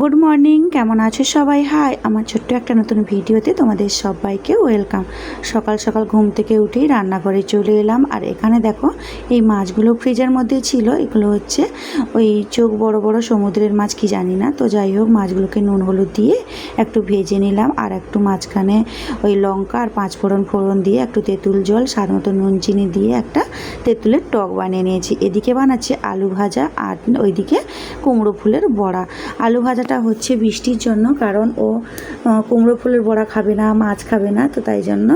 Good morning, কেমন আছো সবাই? হাই, আমার ছোট্ট একটা নতুন ভিডিওতে তোমাদের সবাইকে ওয়েলকাম। সকাল সকাল ঘুম থেকে উঠেই রান্নাঘরে চলে এলাম। আর এখানে দেখো, এই মাছগুলো ফ্রিজের মধ্যে ছিল। এগুলো হচ্ছে ওই চোখ বড় বড় সমুদ্রের মাছ, কি জানি না। তো যাই হোক, মাছগুলোকে নুন হলুদ দিয়ে একটু ভেজে নিলাম। আর একটু মাঝখানে ওই লঙ্কা আর পাঁচ ফোড়ন ফোড়ন দিয়ে একটু তেঁতুল জল, স্বাদ মতো নুন চিনি দিয়ে একটা তেঁতুলের টক বানিয়ে নিয়েছি। এদিকে বানাচ্ছি আলু ভাজা আর ওইদিকে কুমড়ো ফুলের বড়া। আলু ভাজাটা হচ্ছে বৃষ্টির জন্য, কারণ ও কুমড়ো ফুলের বড়া খাবে না, মাছ খাবে না, তো তাই জন্য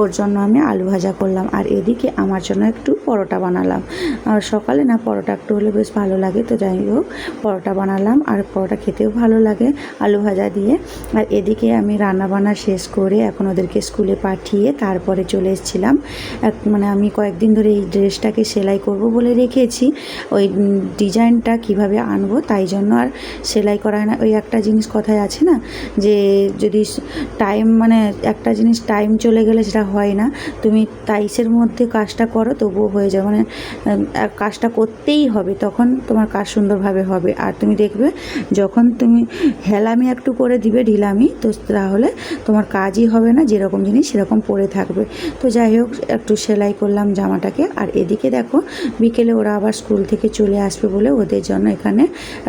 ওর জন্য আমি আলু ভাজা করলাম। আর এদিকে আমার জন্য একটু পরোটা বানালাম। আর সকালে না, পরোটা একটু হলে বেশ ভালো লাগে, তো যাই হোক, পরোটা বানালাম। আর পরোটা খেতেও ভালো লাগে আলু ভাজা দিয়ে। আর এদিকে আমি রান্না বান্না শেষ করে এখন ওদেরকে স্কুলে পাঠিয়ে তারপরে চলে এসেছিলাম। এক মানে আমি কয়েকদিন ধরে এই ড্রেসটাকে সেলাই করব বলে রেখেছি। ওই ডিজাইনটা কীভাবে আনব তাই জন্য আর সেলাই করা হয় না। ওই একটা জিনিস কথায় আছে না, যে যদি টাইম মানে একটা জিনিস টাইম চলে গেলে সেটা হয় না। তুমি তাইসের মধ্যে কাজটা করো, তবুও হয়ে যাবে। মানে কাজটা করতেই হবে, তখন তোমার কাজ সুন্দরভাবে হবে। আর তুমি দেখবে, যখন তুমি হেলামি একটু করে দিবে ঢিলামি, তো তাহলে তোমার কাজই হবে না, যেরকম জিনিস সেরকম পড়ে থাকবে। তো যাই হোক, একটু সেলাই করলাম জামাটাকে। আর এদিকে দেখো, বিকেলে ওরা আবার স্কুল থেকে চলে আসবে বলে ওদের জন্য এখানে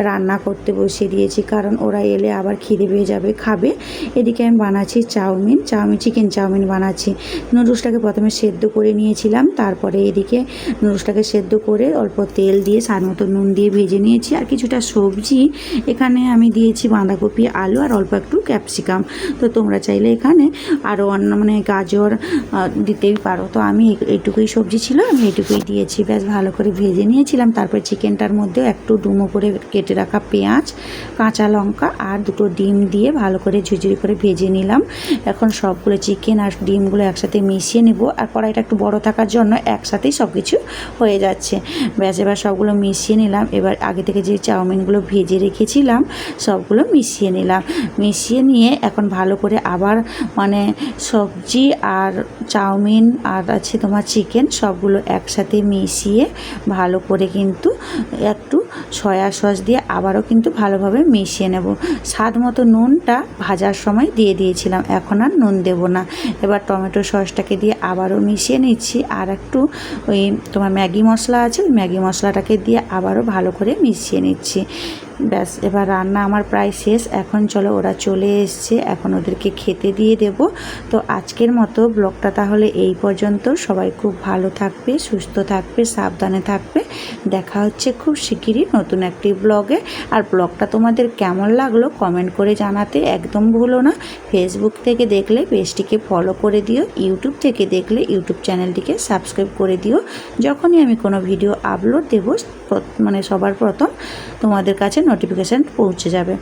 রান্না করতে বসিয়ে দিয়েছি। কারণ ওরা এলে আবার খিদে পেয়ে যাবে, খাবে। এদিকে আমি বানাচ্ছি চাউমিন চাউমিন চিকেন চাউমিন বানাচ্ছি। নুডলসটাকে প্রথমে সেদ্ধ করে নিয়েছিলাম, তারপরে এদিকে নুডলসটাকে সেদ্ধ করে অল্প তেল দিয়ে স্বাদ মতো নুন দিয়ে ভেজে নিয়েছি। আর কিছুটা সবজি, এখানে আমি দিয়েছি বাঁধাকপি, আলু আর অল্প একটু ক্যাপসিকাম। তো তোমরা চাইলে এখানে আরও অন্য মানে গাজর দিতেই পারো। তো আমি এই- এইটুকুই সবজি ছিল, আমি এইটুকুই দিয়েছি। বেশ ভালো করে ভেজে নিয়েছিলাম। তারপরে চিকেনটার মধ্যে একটু ডুমো করে কেটে রাখা পেঁয়াজ, কাঁচা লঙ্কা আর দুটো ডিম দিয়ে ভালো করে ঝুঝুরি করে ভেজে নিলাম। এখন সবগুলো চিকেন আর ডিমগুলো একসাথে মিশিয়ে নেব আর কড়াইটা একটু বড় থাকার জন্য একসাথেই সব কিছু হয়ে যাচ্ছে। ব্যাস, এবার সবগুলো মিশিয়ে নিলাম। এবার আগে থেকে যে চাউমিনগুলো ভেজে রেখেছিলাম, সবগুলো মিশিয়ে নিলাম। মিশিয়ে নিয়ে এখন ভালো করে আবার মানে সবজি আর চাউমিন আর আছে তোমার চিকেন সবগুলো একসাথে মিশিয়ে ভালো করে কিন্তু একটু সয়া সস দিয়ে আবারও কিন্তু ভালোভাবে মিশিয়ে নেব। স্বাদ মতো নুনটা ভাজার সময় দিয়ে দিয়েছিলাম, এখন আর নুন দেব না। এবার টমেটো সসটাকে দিয়ে আবারও মিশিয়ে নিচ্ছি, আর একটু ওই তোমার ম্যাগি মশলা আছে, ওই ম্যাগি মশলাটাকে দিয়ে আবারও ভালো করে মিশিয়ে নিচ্ছি। ব্যাস, এবার রান্না আমার প্রায় শেষ। এখন চলো ওরা চলে এসছে। এখন ওদেরকে খেতে দিয়ে দেব। তো আজকের মতো ব্লগটা তাহলে এই পর্যন্ত। সবাই খুব ভালো থাকবে, সুস্থ থাকবে, সাবধানে থাকবে। দেখা হচ্ছে খুব শিগগিরই নতুন একটি ব্লগে। আর ব্লগটা তোমাদের কেমন লাগল কমেন্ট করে জানাতে একদম ভুলো না। ফেসবুক থেকে দেখলে, পেজটিকে ফলো করে দিও। ইউটিউব থেকে দেখলে ইউটিউব চ্যানেলটিকে সাবস্ক্রাইব করে দিও। যখনই আমি কোনো ভিডিও আপলোড দেবো মানে সবার প্রথম তোমাদের কাছে নোটিফিকেশান পৌঁছে যাবে।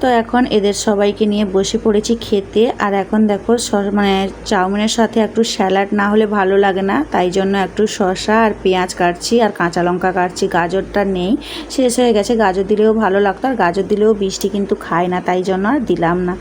তো এখন এদের সবাইকে নিয়ে বসে পড়েছি খেতে। আর এখন দেখো মানে চাউমিনের সাথে একটু স্যালাড না হলে ভালো লাগে না। তাই জন্য একটু শসা আর পেঁয়াজ কাটছি আর কাঁচা লঙ্কা কাটছি। গাজরটা নেই। শেষ হয়ে গেছে। গাজর দিলেও ভালো লাগতো। আর গাজর দিলেও বৃষ্টি কিন্তু খায় না। তাই জন্য আর দিলাম না।